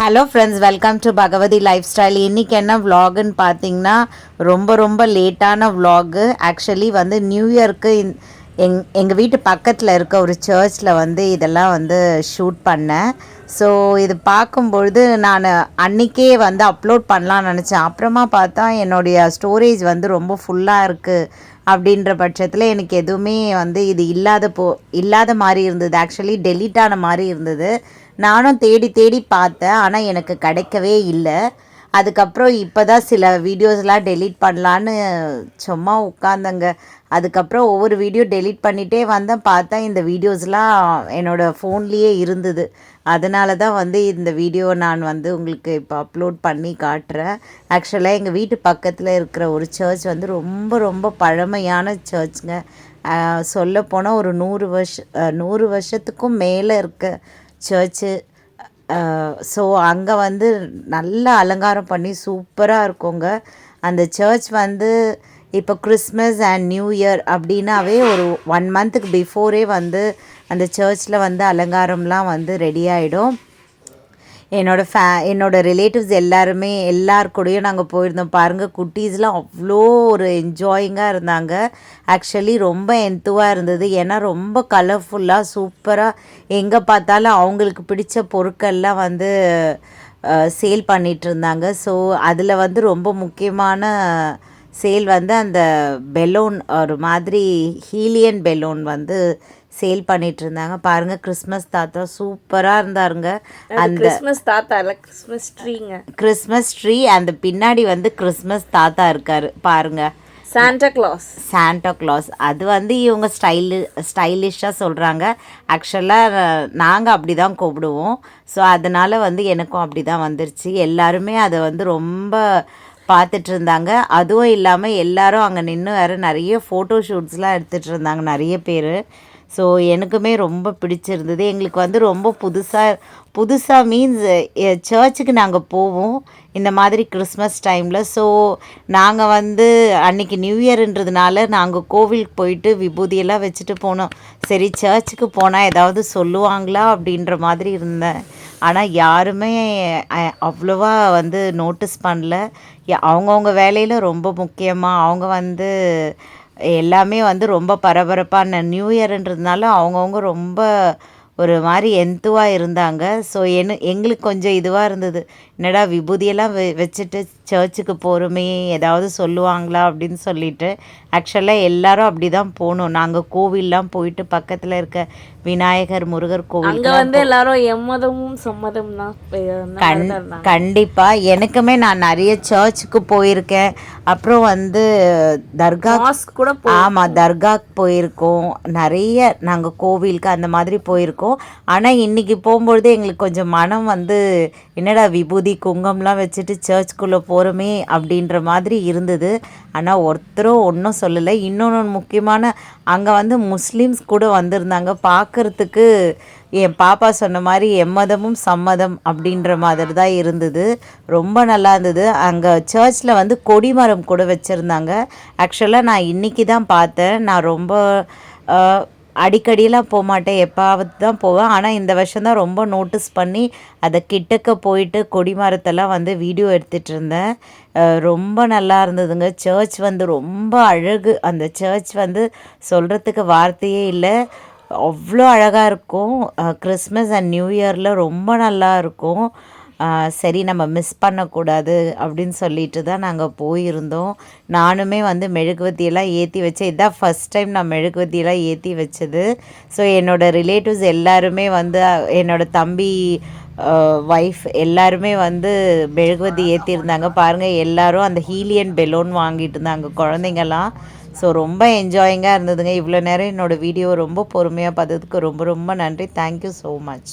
Hello friends welcome to Bhagavathi lifestyle இன்றைக்கி என்ன vlogன்னு பார்த்தீங்கன்னா ரொம்ப ரொம்ப லேட்டான vlog. ஆக்சுவலி வந்து நியூ இயர்க்கு எங் எங்கள் வீட்டு பக்கத்தில் இருக்க ஒரு சர்ச்சில் வந்து இதெல்லாம் வந்து ஷூட் பண்ணேன் ஸோ இது பார்க்கும்பொழுது நான் அன்றைக்கே வந்து அப்லோட் பண்ணலாம்னு நினச்சேன் அப்புறமா பார்த்தா என்னுடைய ஸ்டோரேஜ் வந்து ரொம்ப ஃபுல்லாக இருக்குது அப்படின்ற பட்சத்தில் எனக்கு எதுவுமே வந்து இது இல்லாத போ இல்லாத மாதிரி இருந்தது ஆக்சுவலி டெலீட் ஆன மாதிரி இருந்தது நானும் தேடி தேடி பார்த்தேன் ஆனால் எனக்கு கிடைக்கவே இல்லை. அதுக்கப்புறம் இப்போ தான் சில வீடியோஸ்லாம் டெலீட் பண்ணலான்னு சும்மா உட்காந்தங்க அதுக்கப்புறம் ஒவ்வொரு வீடியோ டெலீட் பண்ணிகிட்டே வந்தேன் பார்த்தா இந்த வீடியோஸ்லாம் என்னோடய ஃபோன்லேயே இருந்தது. அதனால தான் வந்து இந்த வீடியோ நான் வந்து உங்களுக்கு இப்போ அப்லோட் பண்ணி காட்டுறேன். ஆக்சுவலாக எங்கள் வீட்டு பக்கத்தில் இருக்கிற ஒரு சர்ச் வந்து ரொம்ப ரொம்ப பழமையான சர்ச்சுங்க சொல்லப்போனால் ஒரு நூறு வருஷ நூறு வருஷத்துக்கும் மேலே இருக்க. சர்ச்சு ஸோ அங்கே வந்து நல்ல அலங்காரம் பண்ணி சூப்பராக இருக்குங்க. அந்த சர்ச் வந்து இப்போ கிறிஸ்மஸ் அண்ட் நியூ இயர் அப்படின்னாவே ஒரு ஒன் மந்த்துக்கு பிஃபோரே வந்து அந்த சர்ச்சில் வந்து அலங்காரம்லாம் வந்து ரெடி ஆகிடும் என்னோடய ஃபே என்னோடய ரிலேட்டிவ்ஸ் எல்லாருமே எல்லார் கூடயும் நாங்கள் போயிருந்தோம். பாருங்கள் குட்டீஸ்லாம் அவ்வளோ ஒரு என்ஜாயிங்காக இருந்தாங்க. ஆக்சுவலி ரொம்ப எந்துவாக இருந்தது. ஏன்னா ரொம்ப கலர்ஃபுல்லாக சூப்பராக எங்கே பார்த்தாலும் அவங்களுக்கு பிடிச்ச பொருட்கள்லாம் வந்து சேல் பண்ணிகிட்ருந்தாங்க இருந்தாங்க. ஸோ அதில் வந்து ரொம்ப முக்கியமான சேல் வந்து அந்த பெலூன் ஒரு மாதிரி ஹீலியன் பெலூன் வந்து சேல் பண்ணிட்டு இருந்தாங்க பாருங்க கிறிஸ்மஸ் தாத்தா சூப்பரா இருந்தாருங்க. அந்த கிறிஸ்மஸ் தாத்தா இல்ல கிறிஸ்மஸ் ட்ரீங்க. கிறிஸ்மஸ் ட்ரீ அந்த பின்னாடி வந்து கிறிஸ்மஸ் தாத்தா இருக்காரு. பாருங்க. சாண்டா கிளாஸ் சாண்டா கிளாஸ் அது வந்து இவங்க ஸ்டைலு ஸ்டைலிஷாக சொல்கிறாங்க ஆக்சுவலாக நாங்கள் அப்படி தான் கூப்பிடுவோம். ஸோ அதனால் வந்து எனக்கும் அப்படி தான் வந்துருச்சு. எல்லாருமே அதை வந்து ரொம்ப பார்த்துட்டு இருந்தாங்க அதுவும் இல்லாமல் எல்லாரும் அங்கே நின்று வேறு நிறைய ஃபோட்டோ ஷூட்ஸ்லாம் எடுத்துகிட்டு இருந்தாங்க நிறைய பேர். ஸோ எனக்குமே ரொம்ப பிடிச்சிருந்தது. எங்களுக்கு வந்து ரொம்ப புதுசாக புதுசாக மீன்ஸ் சர்ச்சுக்கு நாங்கள் போவோம். இந்த மாதிரி கிறிஸ்மஸ் டைமில் ஸோ நாங்கள் வந்து அன்னைக்கு நியூ இயர்ன்றதுனால நாங்கள் கோவிலுக்கு போயிட்டு விபூதியெல்லாம் வச்சுட்டு போனோம். சரி சர்ச்சுக்கு போனால் ஏதாவது சொல்லுவாங்களா அப்படின்ற மாதிரி இருந்தேன். ஆனால் யாருமே அவ்வளோவா வந்து நோட்டீஸ் பண்ணல. யா- வேலையில் ரொம்ப முக்கியமாக அவங்க வந்து எல்லாமே வந்து ரொம்ப பரபரப்பான நியூ இயர்ன்றதுனால அவங்கவுங்க ரொம்ப ஒரு மாதிரி எந்துவாக இருந்தாங்க. ஸோ என்ன எங்களுக்கு கொஞ்சம் இதுவாக இருந்தது. என்னடா விபூதியெல்லாம் வெ வச்சுட்டு சர்ச்சுக்கு போகிறோமே ஏதாவது சொல்லுவாங்களா அப்படின்னு சொல்லிட்டு ஆக்சுவலாக எல்லாரும் அப்படி தான் போனோம் நாங்கள் கோவில்லாம் போயிட்டு பக்கத்தில் இருக்க விநாயகர் முருகர் கோவில் அங்க வந்து எல்லாரும் எம்மதமும் சம்மதம் தான் கண் கண்டிப்பாக எனக்குமே நான் நிறைய சர்ச்சுக்கு போயிருக்கேன். அப்புறம் வந்து தர்கா கூட ஆமாம் தர்காக்கு போயிருக்கோம். நிறைய நாங்கள் கோவிலுக்கு அந்த மாதிரி போயிருக்கோம். ஆனால் இன்னைக்கு போகும்பொழுது எங்களுக்கு கொஞ்சம் மனம் வந்து என்னடா விபூதி குங்கம்லாம் வச்சுட்டு சர்ச்சுக்குள்ளே போகிறோமே அப்படின்ற மாதிரி இருந்தது. ஆனால் ஒருத்தரும் ஒன்றும் சொல்லலை. இன்னொன்று முக்கியமான அங்கே வந்து முஸ்லீம்ஸ் கூட வந்திருந்தாங்க. பார்க்குறதுக்கு என் பாப்பா சொன்ன மாதிரி எம்மதமும் சம்மதம் அப்படின்ற மாதிரி தான் இருந்தது. ரொம்ப நல்லா இருந்தது. அங்கே சர்ச்சில் வந்து கொடிமரம் கூட வச்சுருந்தாங்க. ஆக்சுவலாக நான் இன்றைக்கி தான் பார்த்தேன். நான் ரொம்ப அடிக்கடிலாம் போக மாட்டேன். எப்பாவது தான் போவேன். ஆனால் இந்த வருஷம் தான் ரொம்ப நோட்டீஸ் பண்ணி அதை கிட்டக்க போயிட்டு கொடிமரத்தெல்லாம் வந்து வீடியோ எடுத்துகிட்டு இருந்தேன். ரொம்ப நல்லா இருந்ததுங்க. சர்ச் வந்து ரொம்ப அழகு. அந்த சர்ச் வந்து சொல்கிறதுக்கு வார்த்தையே இல்லை. அவ்வளோ அழகாக இருக்கும். கிறிஸ்மஸ் அண்ட் நியூ இயரில் ரொம்ப நல்லா இருக்கும். சரி நம்ம மிஸ் பண்ணக்கூடாது அப்படின்னு சொல்லிட்டு தான் நாங்கள் போயிருந்தோம். நானுமே வந்து மெழுகுவத்தியெல்லாம் ஏற்றி வச்சேன் இதான் ஃபஸ்ட் டைம் நான் மெழுகுவத்தியெல்லாம் ஏற்றி வச்சது. ஸோ என்னோடய ரிலேட்டிவ்ஸ் எல்லாருமே வந்து என்னோடய தம்பி ஒய்ஃப் எல்லாருமே வந்து மெழுகுவத்தி ஏற்றிருந்தாங்க பாருங்கள் எல்லாரும் அந்த ஹீலியன் பெலூன் வாங்கிட்டு இருந்தாங்க குழந்தைங்கலாம் ஸோ ரொம்ப என்ஜாயிங்காக இருந்ததுங்க. இவ்வளோ நேரம் என்னோடய வீடியோ ரொம்ப பொறுமையாக பார்த்ததுக்கு ரொம்ப ரொம்ப நன்றி. Thank you so much